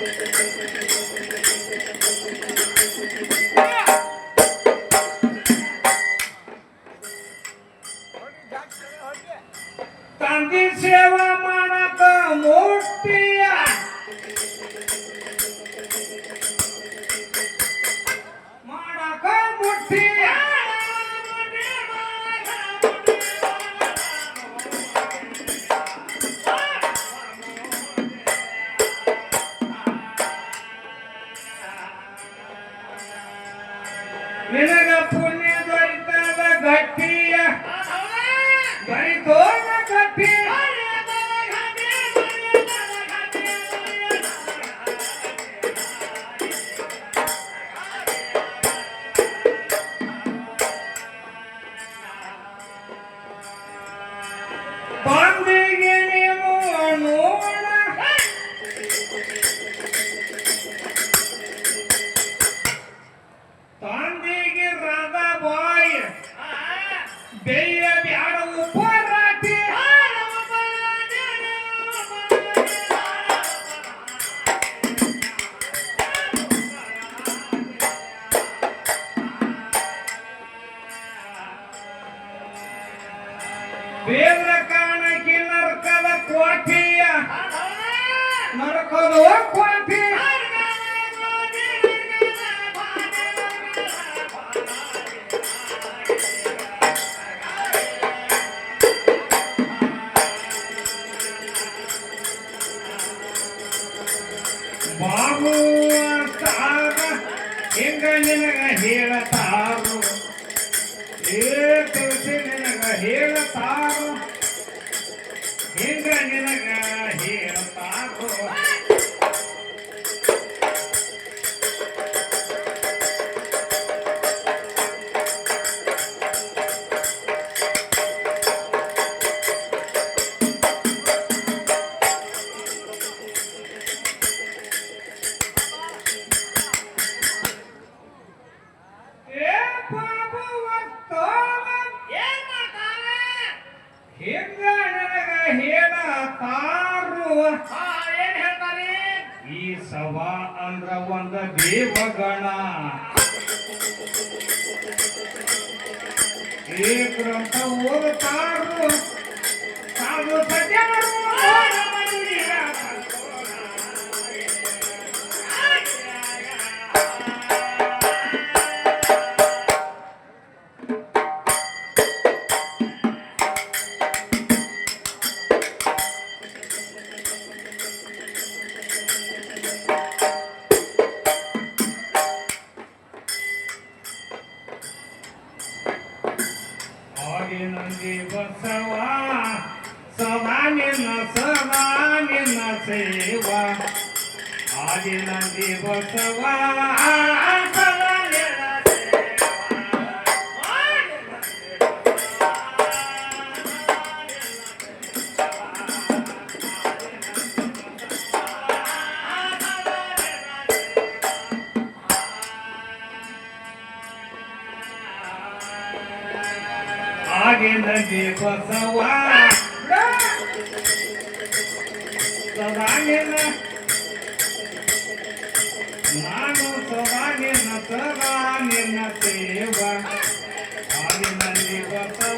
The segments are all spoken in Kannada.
Thank you. ಹೇಳತಾರು. ಹಿಂಗ ನಿನಗ ಹೇಳತಾರು. ನಿನಗ ಹೇಳ್ತಾರೆ? ಈ ಸವಾ ಅಂದ್ರ ಒಂದ ದೇವಗಣ. ಈ ಗ್ರಂಥ ಓದುತ್ತಾರು ಆಗಿನಂದಿ ಬಸವ ಸದಾ ನಿನ್ನ ಸದಾ ನಿನ್ನ ಸೇವ. ಆಗಿನಂದಿ ಬಸವ ಆಗಿನಂದಿ ಬಸವ ಸದಾ ನಿನ್ನ ನಾನು ಸದಾ ನಿನ್ನ ಸದಾ ನಿನ್ನ ಸೇವ. ಆಗಿನಲ್ಲಿ ಬಸವ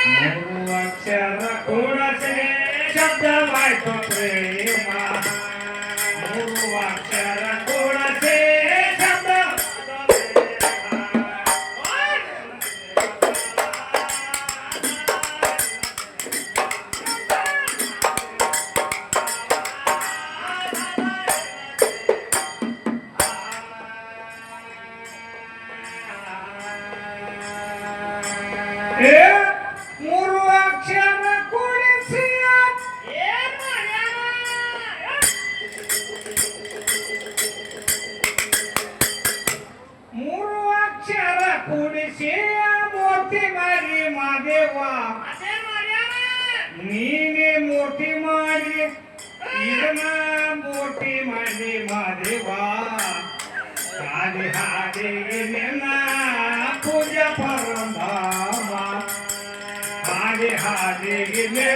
ಮೂರು ಅಕ್ಷರ ಕೂಡಸೆ ಶಬ್ದವಾಯ್ತು ಪ್ರೇಮ ಮಾರಿ ಮಾದೇವ ಅದೇನ್ ಮಾಡ್ಯಾನ ನೀನೇ ಮೂರ್ತಿ ಮಾಡಿ ಇದನ್ನ ಮೂರ್ತಿ ಮಾಡಿ ಮಾದೇವ ಹಾದಿ ಹಾದಿಗೆ ನಿನ್ನ ಪೂಜೆ ಪರಂಧಾಮ ಹಾದಿ ಹಾದಿಗೆ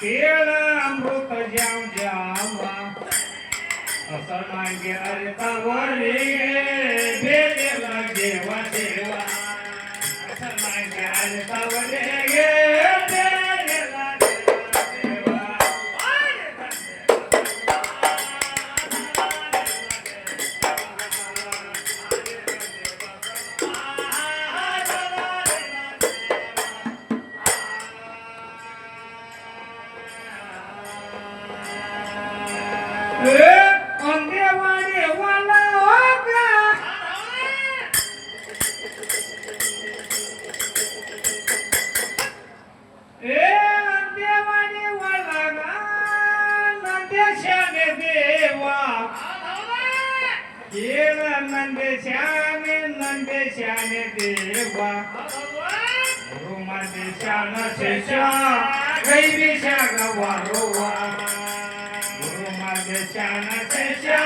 ಕೇಳ ಅಮೃತ ಜಾವ ಜಾವ ಅಸಮಾನ್ಯ ಅರಿತವರಿಗೆ ಬೇರೆಲ್ಲ ದೇವ ದೇವ ಅಸಮಾನ್ಯ ಅರಿತವರಿಗೆ ಬೇರೆಲ್ಲ ஏழனண்டு சாமி நண்டு சாமி தேவா ருமண்டு சான சேஷா கைவி சாக வருவா ருமண்டு சான சேஷா